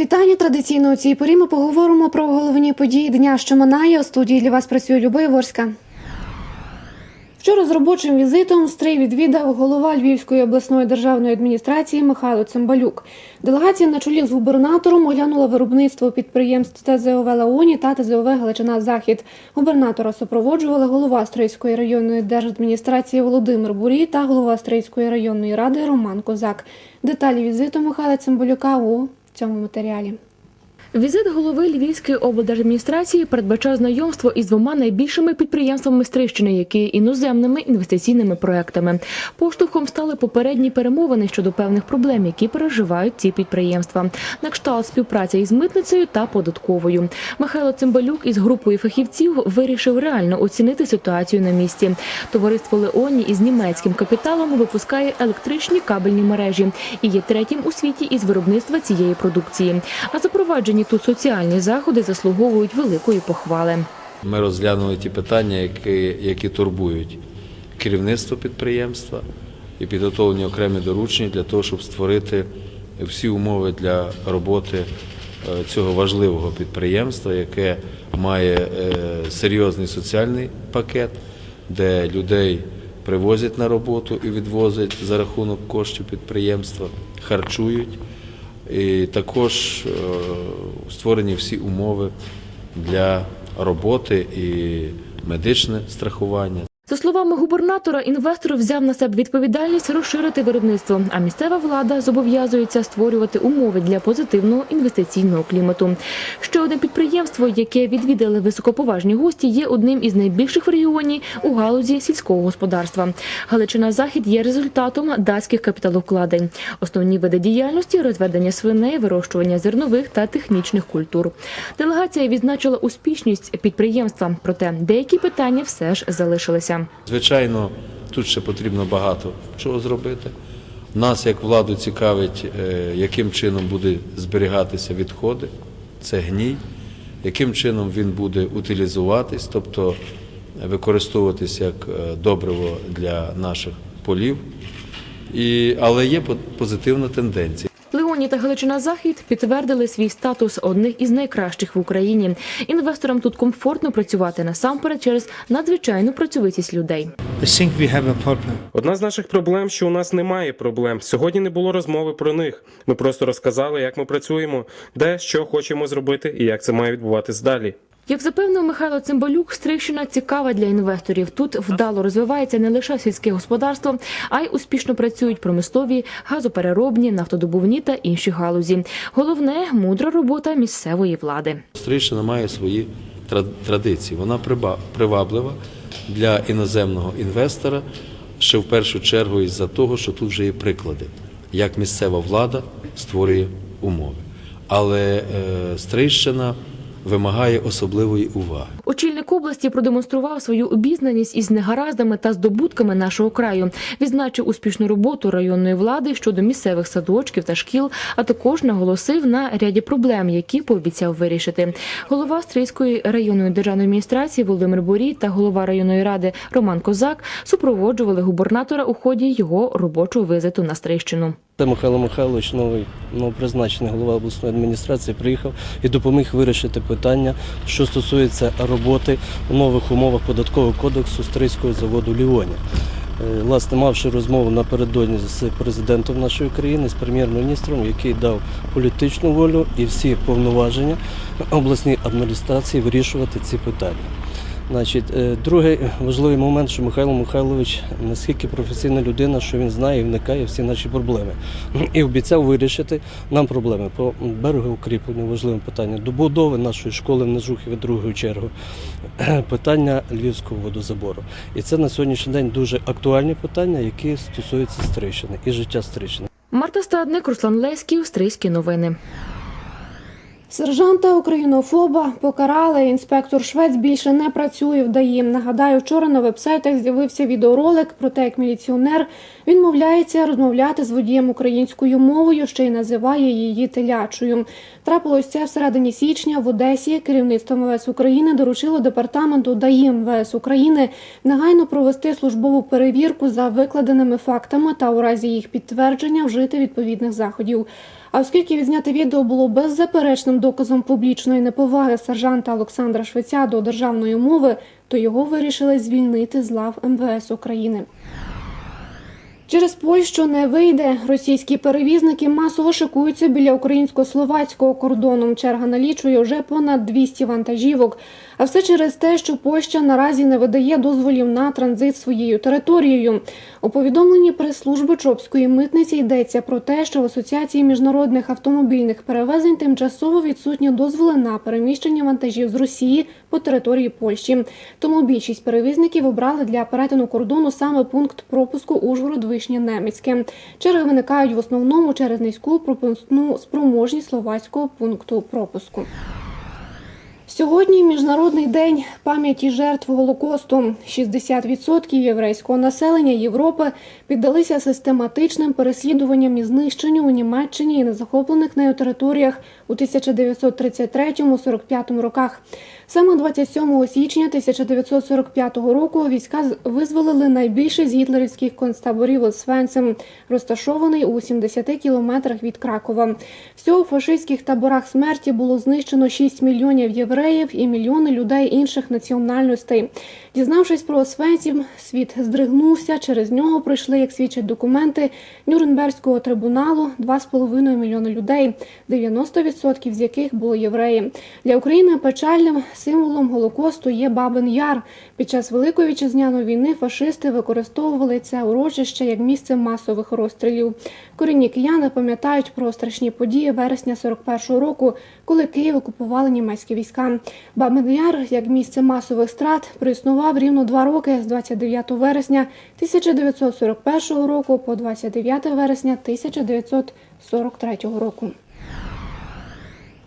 вітання. Традиційно у цій порі ми поговоримо про головні події дня, що минає. У студії для вас працює Люба Ворська. Вчора з робочим візитом стрий відвідав голова Львівської обласної державної адміністрації Михайло Цимбалюк. Делегація на чолі з губернатором оглянула виробництво підприємств ТЗОВ Лаоні та ТЗОВ Галичина Захід. Губернатора супроводжували голова Стрийської районної держадміністрації Володимир Бурій та голова Стрийської районної ради Роман Козак. Деталі візиту Михайла Цимбалюка у цьому матеріалі. Візит голови Львівської облдержадміністрації передбачав знайомство із двома найбільшими підприємствами Стрищини, які іноземними інвестиційними проектами. Поштовхом стали попередні перемовини щодо певних проблем, які переживають ці підприємства. На кшталт співпраця із митницею та податковою. Михайло Цимбалюк із групою фахівців вирішив реально оцінити ситуацію на місці. Товариство Леоні із німецьким капіталом випускає електричні кабельні мережі і є третім у світі із виробництва цієї продукції. А запроваджені тут соціальні заходи заслуговують великої похвали. Ми розглянули ті питання, які, які турбують керівництво підприємства і підготовлені окремі доручення для того, щоб створити всі умови для роботи е, цього важливого підприємства, яке має е, серйозний соціальний пакет, де людей привозять на роботу і відвозять за рахунок коштів підприємства, харчують. І також е, створені всі умови для роботи і медичне страхування. За словами губернатора, інвестор взяв на себе відповідальність розширити виробництво, а місцева влада зобов'язується створювати умови для позитивного інвестиційного клімату. Ще одне підприємство, яке відвідали високоповажні гості, є одним із найбільших в регіоні у галузі сільського господарства. Галичина Захід є результатом датських капіталовкладень. Основні види діяльності розведення свиней, вирощування зернових та технічних культур. Делегація відзначила успішність підприємства, проте деякі питання все ж залишилися. Звичайно, тут ще потрібно багато чого зробити. Нас, як владу, цікавить, е, яким чином буде зберігатися відходи, це гній, яким чином він буде утилізуватись, тобто використовуватись як е, добриво для наших полів. І, але є позитивна тенденція. Леоні та Галичина Захід підтвердили свій статус одних із найкращих в Україні. Інвесторам тут комфортно працювати насамперед через надзвичайну працьовитість людей. Одна з наших проблем, що у нас немає проблем. Сьогодні не було розмови про них. Ми просто розказали, як ми працюємо, де що хочемо зробити і як це має відбуватись далі. Як запевнив Михайло Цимбалюк, Стрийщина цікава для інвесторів. Тут вдало розвивається не лише сільське господарство, а й успішно працюють промислові, газопереробні, нафтодобувні та інші галузі. Головне мудра робота місцевої влади. Стрийщина має свої традиції. Вона приваблива для іноземного інвестора, ще в першу чергу із-за того, що тут вже є приклади, як місцева влада створює умови. Але е, Стрийщина вимагає особливої уваги. Очільник області продемонстрував свою обізнаність із негараздами та здобутками нашого краю. Відзначив успішну роботу районної влади щодо місцевих садочків та шкіл, а також наголосив на ряді проблем, які пообіцяв вирішити. Голова Стрийської районної державної адміністрації Володимир Борій та голова районної ради Роман Козак супроводжували губернатора у ході його робочого візиту на Стрийщину. Це Михайло Михайлович, новий новопризначений голова обласної адміністрації, приїхав і допоміг вирішити питання, що стосується роботи в нових умовах податкового кодексу Стрийського заводу Ліоні. Е, Власне, мавши розмову напередодні з президентом нашої країни, з прем'єр-міністром, який дав політичну волю і всі повноваження обласній адміністрації вирішувати ці питання. Значить, е, другий важливий момент, що Михайло Михайлович наскільки професійна людина, що він знає і вникає всі наші проблеми. І обіцяв вирішити нам проблеми по берегоукріпленню, важливе питання, добудови нашої школи в Нежухові другою чергу, питання львівського водозабору. І це на сьогоднішній день дуже актуальні питання, які стосуються Стрищини і життя Стрищини. Марта Стадник, Руслан Леськів, Стрийські новини. Сержанта українофоба покарали. Інспектор Швець більше не працює в ДАІ. Нагадаю, вчора на вебсайтах з'явився відеоролик про те, як міліціонер відмовляється розмовляти з водієм українською мовою, ще й називає її телячою. Трапилось це всередині січня в Одесі. Керівництво МВС України доручило департаменту ДАІ МВС України негайно провести службову перевірку за викладеними фактами та у разі їх підтвердження вжити відповідних заходів. А оскільки відзняте відео було беззаперечним доказом публічної неповаги сержанта Олександра Швеця до державної мови, то його вирішили звільнити з лав МВС України. Через Польщу не вийде. Російські перевізники масово шикуються біля українсько-словацького кордону. Черга налічує вже понад 200 вантажівок. А все через те, що Польща наразі не видає дозволів на транзит своєю територією. У повідомленні прес-служби Чопської митниці йдеться про те, що в Асоціації міжнародних автомобільних перевезень тимчасово відсутні дозволи на переміщення вантажів з Росії по території Польщі. Тому більшість перевізників обрали для перетину кордону саме пункт пропуску Ужгород Вишня Немецьке. Черги виникають в основному через низьку пропускну спроможність словацького пункту пропуску. Сьогодні міжнародний день пам'яті жертв Голокосту. 60% єврейського населення Європи піддалися систематичним переслідуванням і знищенню у Німеччині і на захоплених нею територіях у 1933-45 роках. Саме 27 січня 1945 року війська визволили найбільший з гітлерівських концтаборів Освенцим, розташований у 70 кілометрах від Кракова. Всього в фашистських таборах смерті було знищено 6 мільйонів євреїв і мільйони людей інших національностей. Дізнавшись про Освенцим, світ здригнувся. Через нього прийшли, як свідчать документи Нюрнберзького трибуналу, 2,5 мільйони людей, 90% з яких були євреї. Для України печальним символом Голокосту є Бабин Яр. Під час Великої вітчизняної війни фашисти використовували це урочище як місце масових розстрілів. Корінні кияни пам'ятають про страшні події вересня 41-го року, коли Київ окупували німецькі війська. Бабин Яр, як місце масових страт, проіснував рівно два роки з 29 вересня 1941 року по 29 вересня 1943 року.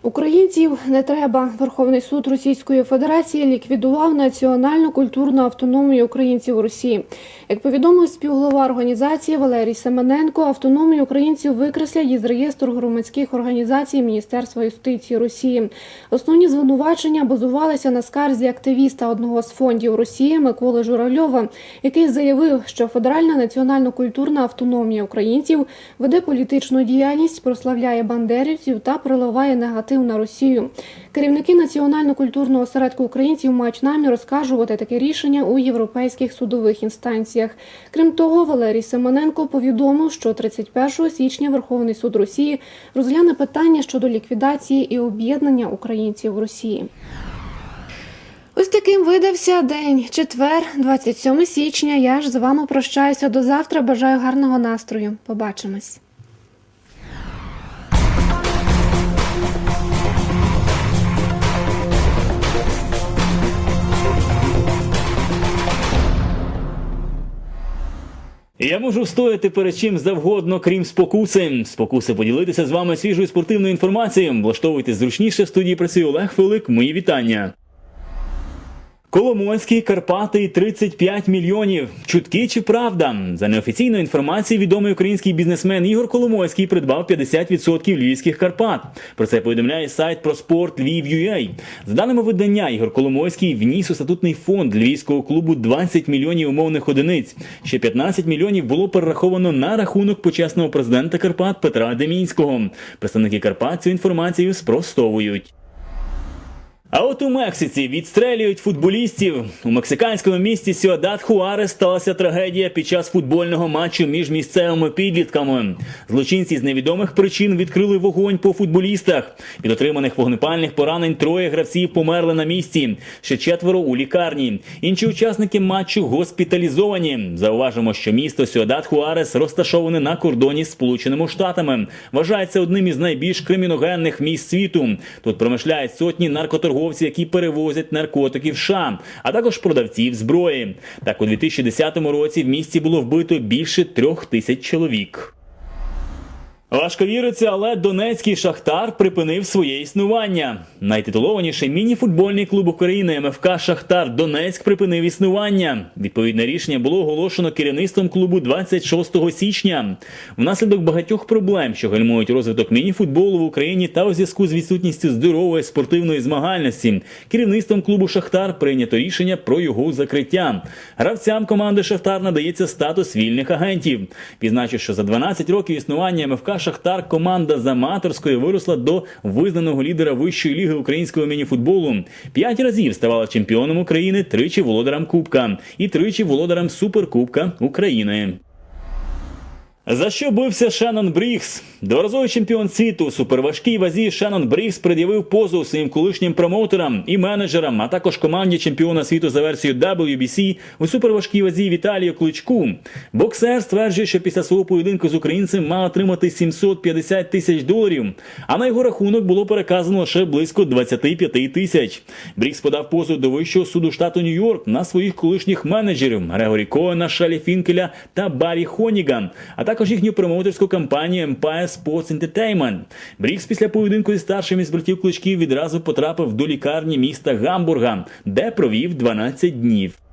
Українців не треба. Верховний суд Російської Федерації ліквідував національну культурну автономію українців у Росії. Як повідомив співголова організації Валерій Семененко, автономію українців викреслять із реєстру громадських організацій Міністерства юстиції Росії. Основні звинувачення базувалися на скарзі активіста одного з фондів Росії Миколи Журавльова, який заявив, що Федеральна національно-культурна автономія українців веде політичну діяльність, прославляє бандерівців та приливає негатив на Росію. Керівники національно-культурного осередку українців мають намір розкажувати таке рішення у європейських судових інстанціях. Крім того, Валерій Семененко повідомив, що 31 січня Верховний суд Росії розгляне питання щодо ліквідації і об'єднання українців в Росії. Ось таким видався день. Четвер, 27 січня. Я ж з вами прощаюся до завтра. Бажаю гарного настрою. Побачимось. Я можу встояти перед чим завгодно, крім спокуси. Спокуси поділитися з вами свіжою спортивною інформацією. Влаштовуйте зручніше в студії працює Олег Филик. Мої вітання. Коломойський, Карпати 35 мільйонів. Чутки чи правда? За неофіційною інформацією, відомий український бізнесмен Ігор Коломойський придбав 50% львівських Карпат. Про це повідомляє сайт про спорт Львів.ua. За даними видання, Ігор Коломойський вніс у статутний фонд львівського клубу 20 мільйонів умовних одиниць. Ще 15 мільйонів було перераховано на рахунок почесного президента Карпат Петра Демінського. Представники Карпат цю інформацію спростовують. А от у Мексиці відстрелюють футболістів. У мексиканському місті Сіодат Хуарес сталася трагедія під час футбольного матчу між місцевими підлітками. Злочинці з невідомих причин відкрили вогонь по футболістах. Від отриманих вогнепальних поранень троє гравців померли на місці. Ще четверо у лікарні. Інші учасники матчу госпіталізовані. Зауважимо, що місто Сіодат Хуарес розташоване на кордоні з Сполученими Штатами. Вважається одним із найбільш криміногенних місць світу. Тут промишляють сотні наркоторговців, які перевозять наркотики в США, а також продавців зброї. Так у 2010 році в місті було вбито більше трьох тисяч чоловік. Важко віриться, але Донецький Шахтар припинив своє існування. Найтитулованіший міні-футбольний клуб України МФК Шахтар Донецьк припинив існування. Відповідне рішення було оголошено керівництвом клубу 26 січня. Внаслідок багатьох проблем, що гальмують розвиток міні-футболу в Україні та у зв'язку з відсутністю здорової спортивної змагальності, керівництвом клубу Шахтар прийнято рішення про його закриття. Гравцям команди Шахтар надається статус вільних агентів. Відзначу, що за 12 років існування МФК Шахтар команда з аматорської виросла до визнаного лідера вищої ліги українського мініфутболу. П'ять разів ставала чемпіоном України, тричі володарем Кубка і тричі володарем Суперкубка України. За що бився Шеннон Брігс? Дворазовий чемпіон світу у суперважкій вазі Шеннон Брігс пред'явив позов своїм колишнім промоутерам і менеджерам, а також команді чемпіона світу за версією WBC у суперважкій вазі Віталію Кличку. Боксер стверджує, що після свого поєдинку з українцем мав отримати 750 тисяч доларів, а на його рахунок було переказано лише близько 25 тисяч. Брігс подав позов до вищого суду штату Нью-Йорк на своїх колишніх менеджерів Грегорі Коена, Шалі Фінкеля та Баррі Хоніган, а також їхню промоутерську кампанію Empire Sports Entertainment. Брікс після поєдинку зі старшим із братів кличків відразу потрапив до лікарні міста Гамбурга, де провів 12 днів.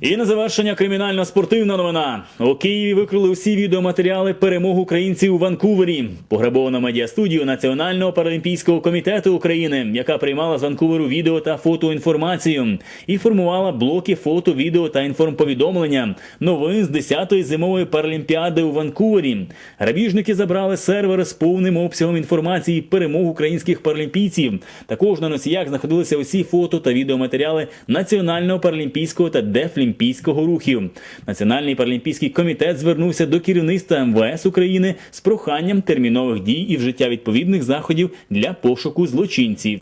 І на завершення кримінально-спортивна новина. У Києві викрили усі відеоматеріали перемог українців у Ванкувері. Пограбовано медіастудію Національного паралімпійського комітету України, яка приймала з Ванкуверу відео та фотоінформацію і формувала блоки фото, відео та інформповідомлення новин з 10-ї зимової паралімпіади у Ванкувері. Грабіжники забрали сервери з повним обсягом інформації перемог українських паралімпійців. Також на носіях знаходилися усі фото та відеоматеріали Національного паралімпійського та дефлімпійського рухів. Національний паралімпійський комітет звернувся до керівництва МВС України з проханням термінових дій і вжиття відповідних заходів для пошуку злочинців.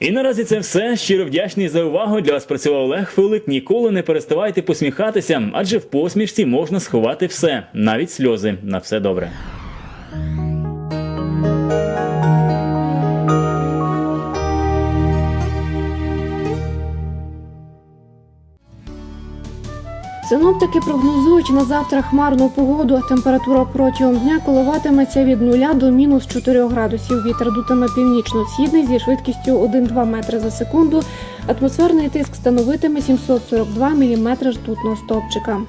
І наразі це все. Щиро вдячний за увагу. Для вас працював Олег Филик. Ніколи не переставайте посміхатися, адже в посмішці можна сховати все, навіть сльози. На все добре. Синоптики прогнозують на завтра хмарну погоду. Температура протягом дня коливатиметься від 0 до мінус 4 градусів. Вітер дутиме північно-східний зі швидкістю 1-2 метри за секунду. Атмосферний тиск становитиме 742 мм ртутного стовпчика.